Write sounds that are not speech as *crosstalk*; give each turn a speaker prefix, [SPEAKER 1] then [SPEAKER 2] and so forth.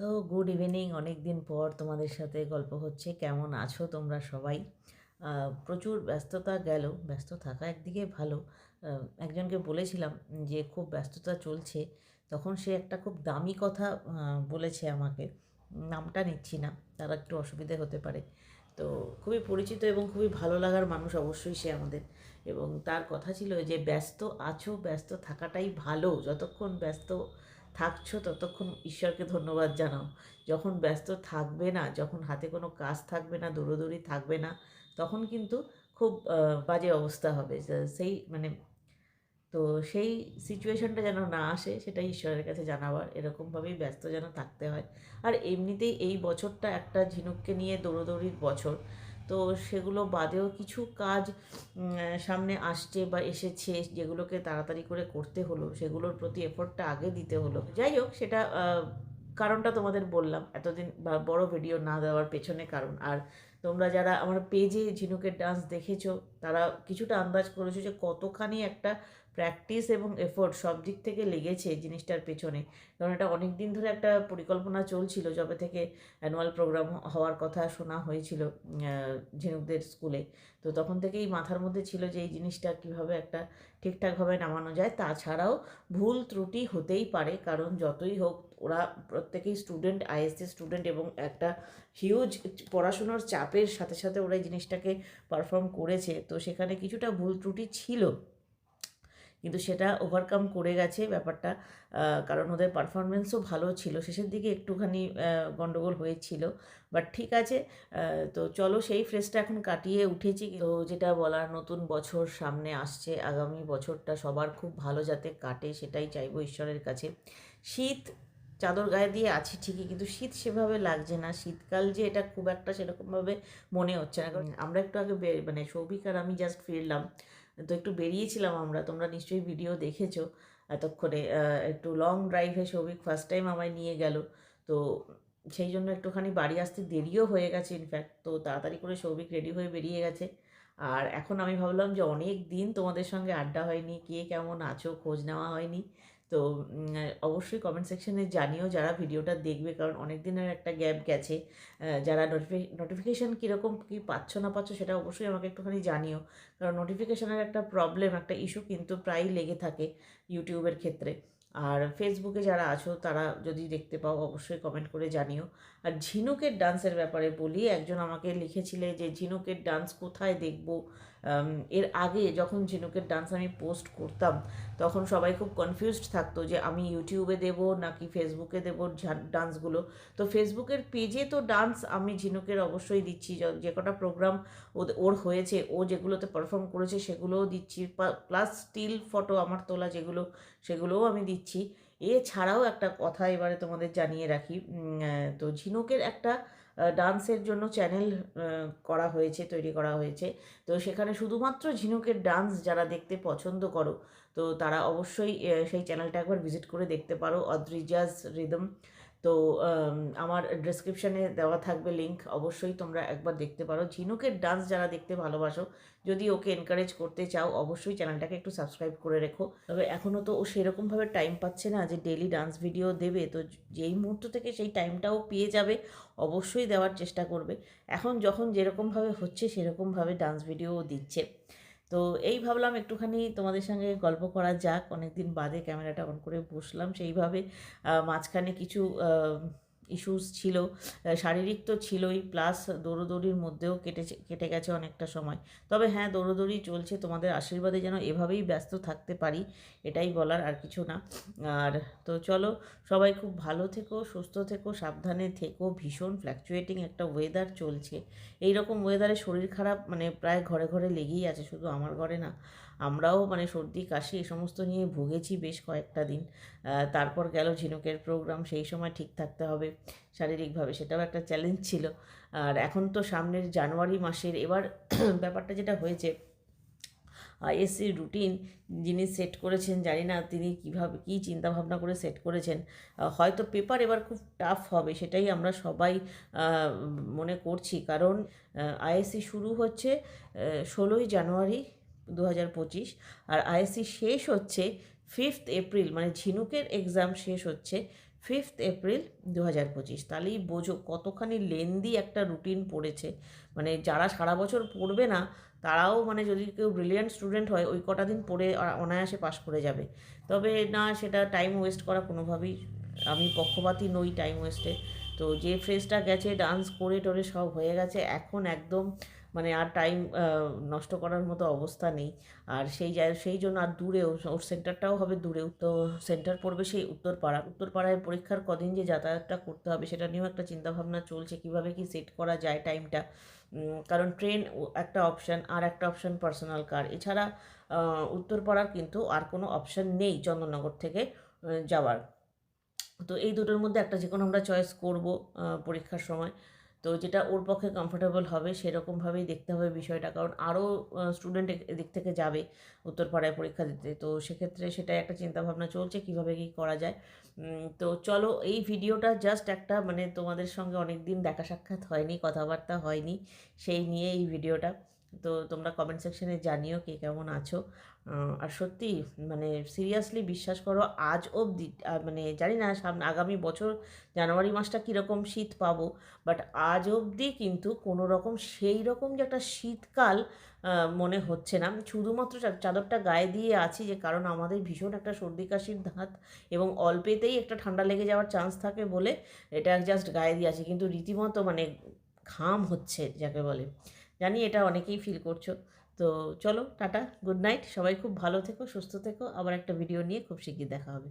[SPEAKER 1] তো good evening অনেক দিন পর তোমাদের সাথে গল্প হচ্ছে। কেমন আছো তোমরা সবাই? প্রচুর ব্যস্ততা গেল, ব্যস্ত থাকা একদিকে ভালো। একজনকে বলেছিলাম যে খুব ব্যস্ততা চলছে, তখন সে একটা খুব দামি কথা বলেছে আমাকে। নামটা নিচ্ছি না, তারা একটু অসুবিধে হতে পারে। তো খুবই পরিচিত এবং খুবই ভালো লাগার মানুষ অবশ্যই সে আমাদের। এবং তার কথা ছিল যে, ব্যস্ত আছো, ব্যস্ত থাকাটাই ভালো। যতক্ষণ ব্যস্ত থাকছো, ততক্ষণ ঈশ্বরকে ধন্যবাদ জানাও। যখন ব্যস্ত থাকবে না, যখন হাতে কোনো কাজ থাকবে না, দৌড়োদৌড়ি থাকবে না, তখন কিন্তু খুব বাজে অবস্থা হবে। সেই মানে তো সেই সিচুয়েশনটা যেন না আসে সেটা ঈশ্বরের কাছে জানাবার। এরকমভাবেই ব্যস্ত যেন থাকতে হয়। আর এমনিতেই এই বছরটা একটা ঝিনুককে নিয়ে দৌড়োদৌড়ির বছর। তো সেগুলো বাদেও কিছু কাজ সামনে আসছে বা এসেছে যেগুলোকে তাড়াতাড়ি করে করতে হলো, সেগুলোর প্রতি এফোর্টটা আগে দিতে হলো। যাই হোক, সেটা কারণটা তোমাদের বললাম। এতদিন বড় ভিডিও না দেওয়ার পেছনে কারণ। আর তোমরা যারা আমার পেজে ঝিনুকের ডান্স দেখেছ, তারা কিছুটা আন্দাজ করেছ যে কতখানি একটা প্র্যাকটিস এবং এফোর্ট সব দিক থেকে লেগেছে জিনিসটার পেছনে। কারণ এটা অনেক দিন ধরে একটা পরিকল্পনা চলছিল, যবে থেকে অ্যানুয়াল প্রোগ্রাম হওয়ার কথা শোনা হয়েছিল ঝিনুকদের স্কুলে তো তখন থেকেই মাথার মধ্যে ছিল যে এই জিনিসটা কীভাবে একটা ঠিকঠাকভাবে নামানো যায়, তাছাড়াও ভুল ত্রুটি হতেই পারে। কারণ যতই হোক, ওরা প্রত্যেকেই স্টুডেন্ট আইএসসি স্টুডেন্ট এবং একটা হিউজ পড়াশুনোর চাপের সাথে সাথে ওরা এই জিনিসটাকে পারফর্ম করেছে। তো সেখানে কিছুটা ভুল ত্রুটি ছিল। কিন্তু সেটা ওভারকাম করে গেছে ব্যাপারটা। কারণ ওদের পারফরমেন্সও ভালো ছিল। শেষের দিকে একটুখানি আহ, গন্ডগোল হয়েছিল। বাট ঠিক আছে তো চলো সেই ফ্রেসটা এখন কাটিয়ে উঠেছি। তো যেটা বলার নতুন বছর সামনে আসছে আগামী বছরটা সবার খুব ভালো যাতে কাটে সেটাই চাইব ঈশ্বরের কাছে। শীত চাদর গায়ে দিয়ে আছি ঠিকই কিন্তু শীত সেভাবে লাগছে না। শীতকাল যে এটা খুব একটা সেরকমভাবে মনে হচ্ছে না। কারণ আমরা একটু আগে মানে সৌভিক আর আমি জাস্ট ফিরলাম। তো একটু বেরিয়েছিলাম আমরা, তোমরা নিশ্চয়ই ভিডিও দেখেছ এতক্ষণে। একটু লং ড্রাইভে সৌভিক ফার্স্ট টাইম আমায় নিয়ে গেল। তো সেই জন্য একটুখানি বাড়ি আসতে দেরিও হয়ে গেছে ইনফ্যাক্ট তো তাড়াতাড়ি করে সৌভিক রেডি হয়ে বেরিয়ে গেছে। আর এখন আমি ভাবলাম যে অনেক দিন তোমাদের সঙ্গে আড্ডা হয়নি, কে কেমন আছো, খোঁজ নেওয়া হয়নি। তো অবশ্যই কমেন্ট সেকশনে জানিও যারা ভিডিওটা দেখবে, কারণ অনেক দিনের একটা গ্যাপ গেছে। যারা নোটিফি নোটিফিকেশান কীরকম কী পাচ্ছ না পাচ্ছ সেটা অবশ্যই আমাকে একটুখানি জানিও। কারণ নোটিফিকেশানের একটা প্রবলেম একটা ইস্যু কিন্তু প্রায়ই লেগে থাকে ইউটিউবের ক্ষেত্রে। আর ফেসবুকে যারা আছো, তারা যদি দেখতে পাও, অবশ্যই কমেন্ট করে জানিও। আর ঝিনুকের ডান্সের ব্যাপারে বলি, একজন আমাকে লিখেছিলে যে ঝিনুকের ডান্স কোথায় দেখব? এর আগে যখন ঝিনুকের ডান্স আমি পোস্ট করতাম, তখন সবাই খুব কনফিউজড থাকতো যে আমি ইউটিউবে দেব নাকি ফেসবুকে দেবো ডান্সগুলো তো ফেসবুকের পেজে তো ডান্স আমি ঝিনুকের অবশ্যই দিচ্ছি। যে কটা প্রোগ্রাম ওর হয়েছে, ও যেগুলোতে পারফর্ম করেছে সেগুলোও দিচ্ছি। প্লাস স্টিল ফটো আমার তোলা যেগুলো, সেগুলোও আমি দিচ্ছি। এছাড়াও একটা কথা এবারে তোমাদের জানিয়ে রাখি। তো ঝিনুকের একটা ডান্সের জন্য চ্যানেল করা হয়েছে, তৈরি করা হয়েছে। তো সেখানে শুধুমাত্র ঝিনুকের ডান্স যারা দেখতে পছন্দ করো, তো তারা অবশ্যই সেই চ্যানেলটা একবার ভিজিট করে দেখতে পারো। অদ্রিজাস রিদম তো আমার ডেসক্রিপশানে দেওয়া থাকবে লিংক অবশ্যই তোমরা একবার দেখতে পারো। ঝিনুকের ডান্স যারা দেখতে ভালোবাসো, যদি ওকে এনকারেজ করতে চাও, অবশ্যই চ্যানেলটাকে একটু সাবস্ক্রাইব করে রেখো। তবে এখনও তো ও সেরকমভাবে টাইম পাচ্ছে না যে ডেলি ডান্স ভিডিও দেবে, তো যেই মুহূর্ত থেকে সেই টাইমটাও পেয়ে যাবে, অবশ্যই দেওয়ার চেষ্টা করবে। এখন যখন যেরকমভাবে হচ্ছে সেরকমভাবে ডান্স ভিডিও দিচ্ছে। তো এই ভাবলাম একটুখানি তোমাদের সঙ্গে গল্প করা যাক। অনেক দিন বাদে ক্যামেরাটা অন করে বসলাম। সেইভাবে মাঝখানে কিছু ইস্যুস ছিল শারীরিক তো ছিলই প্লাস দৌড়োদৌড়ির মধ্যেও কেটেছে, কেটে গেছে অনেকটা সময়। তবে হ্যাঁ দৌড়োদৌড়ি চলছে, তোমাদের আশীর্বাদে যেন এভাবেই ব্যস্ত থাকতে পারি, এটাই বলার আর কিছু না। আর তো চলো, সবাই খুব ভালো থেকো, সুস্থ থেকো, সাবধানে থেকো, ভীষণ ফ্ল্যাকচুয়েটিং একটা ওয়েদার চলছে। এই রকম ওয়েদারে শরীর খারাপ মানে প্রায় ঘরে ঘরে লেগেই আছে, শুধু আমার ঘরে না আমরাও মানে সর্দি, কাশি এই সমস্ত নিয়ে ভুগেছি বেশ কয়েকটা দিন। তারপর গেল ঝিনুকের প্রোগ্রাম সেই সময় ঠিক থাকতে হবে শারীরিকভাবে, সেটাও একটা চ্যালেঞ্জ ছিল। আর এখন তো সামনের জানুয়ারি মাসের, এবার *clears throat* ব্যাপারটা যেটা হয়েছে আইএসসি রুটিন যিনি সেট করেছেন, জানি না তিনি কীভাবে, কী চিন্তাভাবনা করে সেট করেছেন হয়তো পেপার এবার খুব টাফ হবে, সেটাই আমরা সবাই মনে করছি। কারণ আইএসসি শুরু হচ্ছে ষোলোই জানুয়ারি দু হাজার পঁচিশ। আর আইএসসি শেষ হচ্ছে ফিফথ এপ্রিল মানে ঝিনুকের এক্সাম শেষ হচ্ছে ফিফথ এপ্রিল দু হাজার পঁচিশ। তাহলেই বোঝো কতখানি লেন্দি একটা রুটিন পড়েছে। মানে যারা সারা বছর পড়বে না, তারাও মানে যদি কেউ ব্রিলিয়ান্ট স্টুডেন্ট হয়, ওই কটা দিন পড়ে অনায়াসে পাশ করে যাবে। তবে না, সেটা টাইম ওয়েস্ট করা কোনোভাবেই আমি পক্ষপাতী নই টাইম ওয়েস্টে তো যে ফ্রেজটা গেছে ডান্স করে টোরে সব হয়ে গেছে, এখন একদম মানে আর টাইম নষ্ট করার মতো অবস্থা নেই। আর সেই সেই জন্য আর দূরেও, ওর সেন্টারটাও হবে দূরেও। তো সেন্টার পড়বে সেই উত্তরপাড়া। উত্তরপাড়ায় পরীক্ষার কদিন যে যাতায়াতটা করতে হবে, সেটা নিয়েও একটা চিন্তাভাবনা চলছে, কীভাবে কি সেট করা যায় টাইমটা কারণ ট্রেন একটা অপশান আর একটা অপশান পার্সোনাল কার এছাড়া উত্তরপাড়ার কিন্তু আর কোনো অপশান নেই চন্দননগর থেকে যাওয়ার। তো এই দুটোর মধ্যে একটা যে কোনো আমরা চয়েস করব পরীক্ষার সময়। তো যেটা ওর পক্ষে কমফোর্টেবল হবে, সেরকমভাবেই দেখতে হবে বিষয়টা। কারণ আরও স্টুডেন্ট এদিক থেকে যাবে উত্তরপাড়ায় পরীক্ষা দিতে। তো সেক্ষেত্রে সেটাই একটা চিন্তাভাবনা চলছে, কীভাবে কী করা যায়। তো চলো, এই ভিডিওটা জাস্ট একটা মানে তোমাদের সঙ্গে অনেক দিন দেখা সাক্ষাৎ হয়নি, কথাবার্তা হয়নি, সেই নিয়ে এই ভিডিওটা। তো তোমরা কমেন্ট সেকশনে জানিও কে কেমন আছো। আর সত্যি মানে সিরিয়াসলি বিশ্বাস করো, আজ অবধি মানে জানি না সামনে, আগামী বছর, জানুয়ারি মাসটা কীরকম শীত পাবো বাট আজ অবধি কিন্তু কোনো রকম সেই রকম যে একটা শীতকাল মনে হচ্ছে না। শুধুমাত্র চাদরটা গায়ে দিয়ে আছি যে কারণ আমাদের ভীষণ একটা সর্দি কাশির ধাত এবং অল্পেতেই একটা ঠান্ডা লেগে যাওয়ার চান্স থাকে বলে এটা জাস্ট গায়ে দিয়ে আছি। কিন্তু রীতিমতো মানে ঘাম হচ্ছে, যাকে বলে। জানি এটা অনেকেই ফিল করছ। তো চলো, টাটা গুড নাইট সবাই খুব ভালো থেকো, সুস্থ থেকো। আবার একটা ভিডিও নিয়ে খুব শিগগির দেখা হবে।